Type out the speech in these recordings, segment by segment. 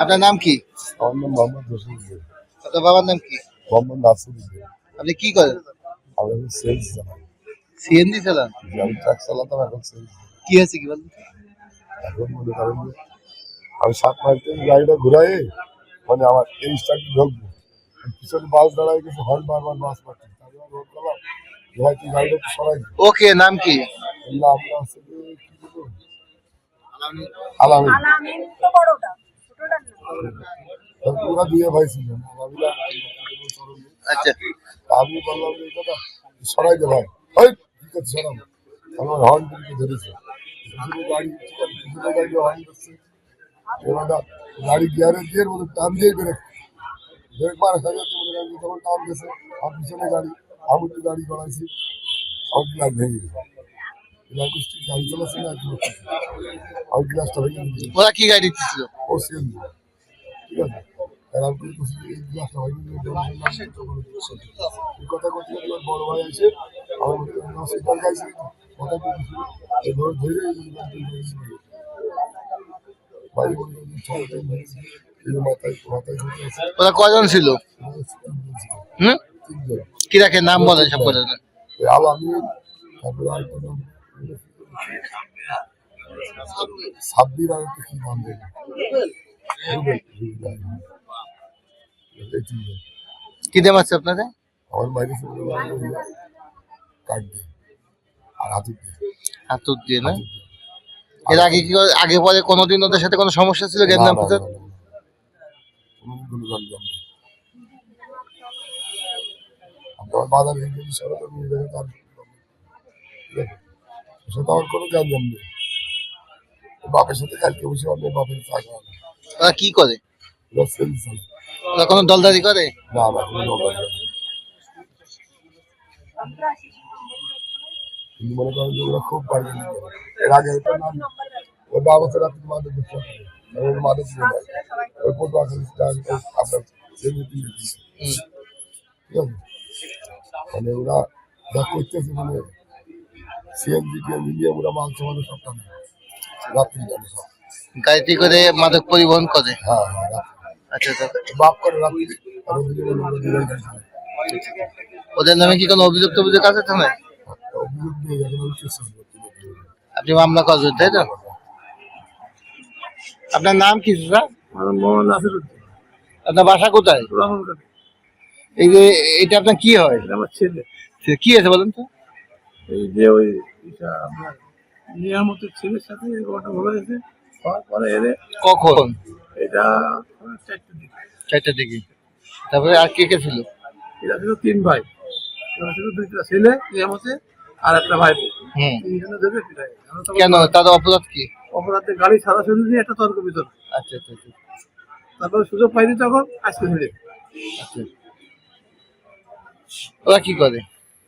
আপনার নাম কি আমার নাম মোহাম্মদ আপনার বাবার নাম কি মোহাম্মদ নাসিরুদ্দিন আপনি কি করেন আমি সেলস চালাই সিএনজি চালান আমি ট্রাক চালাতাম এখন সেলস কি হয়েছে কি বলেন এখন মনে করেন যে আমি সাত মাইল থেকে গাড়িটা ঘুরাই মানে আমার এই স্টার্টে ঢুকবো আর পিছনে বাস দাঁড়ায় গেছে হর্ন বারবার বাস পাচ্ছি তারপরে রোড করলাম ভাই তুই গাড়িটা একটু সরাই দে ওকে নাম কি বললাম কি বলব আলামিন আলামিন তো বড়টা ওরা দুয়ে ভাই ছিল আচ্ছা। আমি বললাম এই কথা সরাই দে ভাই। ওই কি করছে সরাম আমার হর্ন দিকে ধরেছে। গাড়ি গাড়ি হর্ন গাড়ি গিয়ারে দিয়ে টান দিয়ে ব্রেক। ব্রেক মারা সাথে তখন টান আর পিছনে গাড়ি আমি গাড়ি গড়াইছি। আমার গ্লাস ভেঙে গেছে। গাড়ি চালাচ্ছে না একটু গ্লাসটা ভেঙে ওরা কি গাড়ি দিচ্ছিল? ও সিএনজি। ঠিক আছে আমি কথা করতে বড় ভাই আছে আমার হসপিটাল গাইছে কথা বলছি ধরে বলে ওরা কজন ছিল? হুম? কি রাখে? নাম বলেন সব তারপরে আরেকটা নাম সাব্বির কি নাম কি নাম আছে আপনাদের? আমার বাইরে থেকে কাট দিয়ে আর হাতুর দিয়ে। হাতুর দিয়ে না? এর আগে কি আগে পরে কোনোদিন ওদের সাথে কোনো সমস্যা ছিল থেকে তার সেটা আমার কোনো জ্ঞান জান নেই। বাপের সাথে কালকে বসে বাপের চা ওরা কি করে? ওরা কোনো দলদারি করে? খুব ওর বাবা ওর মানে ওরা করতেছে মানে ওরা টানে। রাত্রি টানে সব। গাড়িতে করে মাদক পরিবহন করে। হ্যাঁ আচ্ছা বাপ। ওদের নামে কি কোনো অভিযোগ টভিযোগ আছে থানায়? আপনি মামলা করবেন তাই তো? আপনার নাম কি স্যার আপনার বাসা কোথায়? এই যে এটা আপনার কি হয়? আমার ছেলে। কি আছে বলেন তো? এই যে ওই নিয়ামতের ছেলের সাথে ঘটনা হয়েছে হওয়ার পরে এলে কখন? এটা চারটার দিকে। তারপরে আর কে কে ছিল? এটা ছিল তিন ভাই। এরা ছিল দুইটা ছেলে আর একটা ভাই হুম। তিনজনে ধরে পিটাই কেন? তাদের অপরাধ কি? অপরাধে গাড়ি সারা শুরু দিয়ে একটা তর্ক বিতর্ক। আচ্ছা আচ্ছা আচ্ছা। তারপরে সুযোগ পাইনি তখন আজকে ছেড়ে আচ্ছা। ওরা কি করে?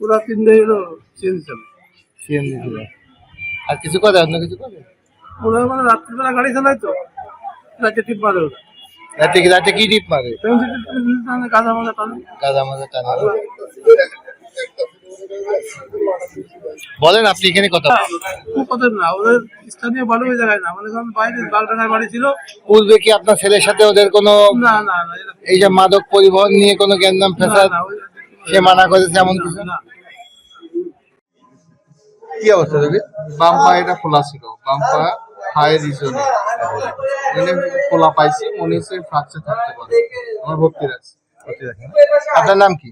পুরা তিনটে হলো চেঞ্জ চলে সিএনজি আর কিছু করে? অন্য কিছু করে? ওরা মানে রাত্রিবেলা গাড়ি চালায় তো রাতে টিপ মারে ওরা। রাতে কি রাতে কি ডিপ মারে? গাঁজা মাজা টানে গাদা মাজা টানা। বলেন আপনি এখানে কথা খুব কথা না। ওদের স্থানীয় বালু ওই জায়গায় না। মানে কারণ বাইরে বাগডাঙ্গায় বাড়ি ছিল পূর্বে কি আপনার ছেলের সাথে ওদের কোনো না না এই যে মাদক পরিবহন নিয়ে কোনো জ্ঞানদাম ফেসাদ না, সে মানা করেছে এমন কিছু? না। কি অবস্থা বাম পায়েটা খোলা ছিল। বাম পা পায়ের রিজনে মানে খোলা পাইছি মনে হচ্ছে ফ্রাকচার থাকতে পারে। আমার আপনার নাম কি?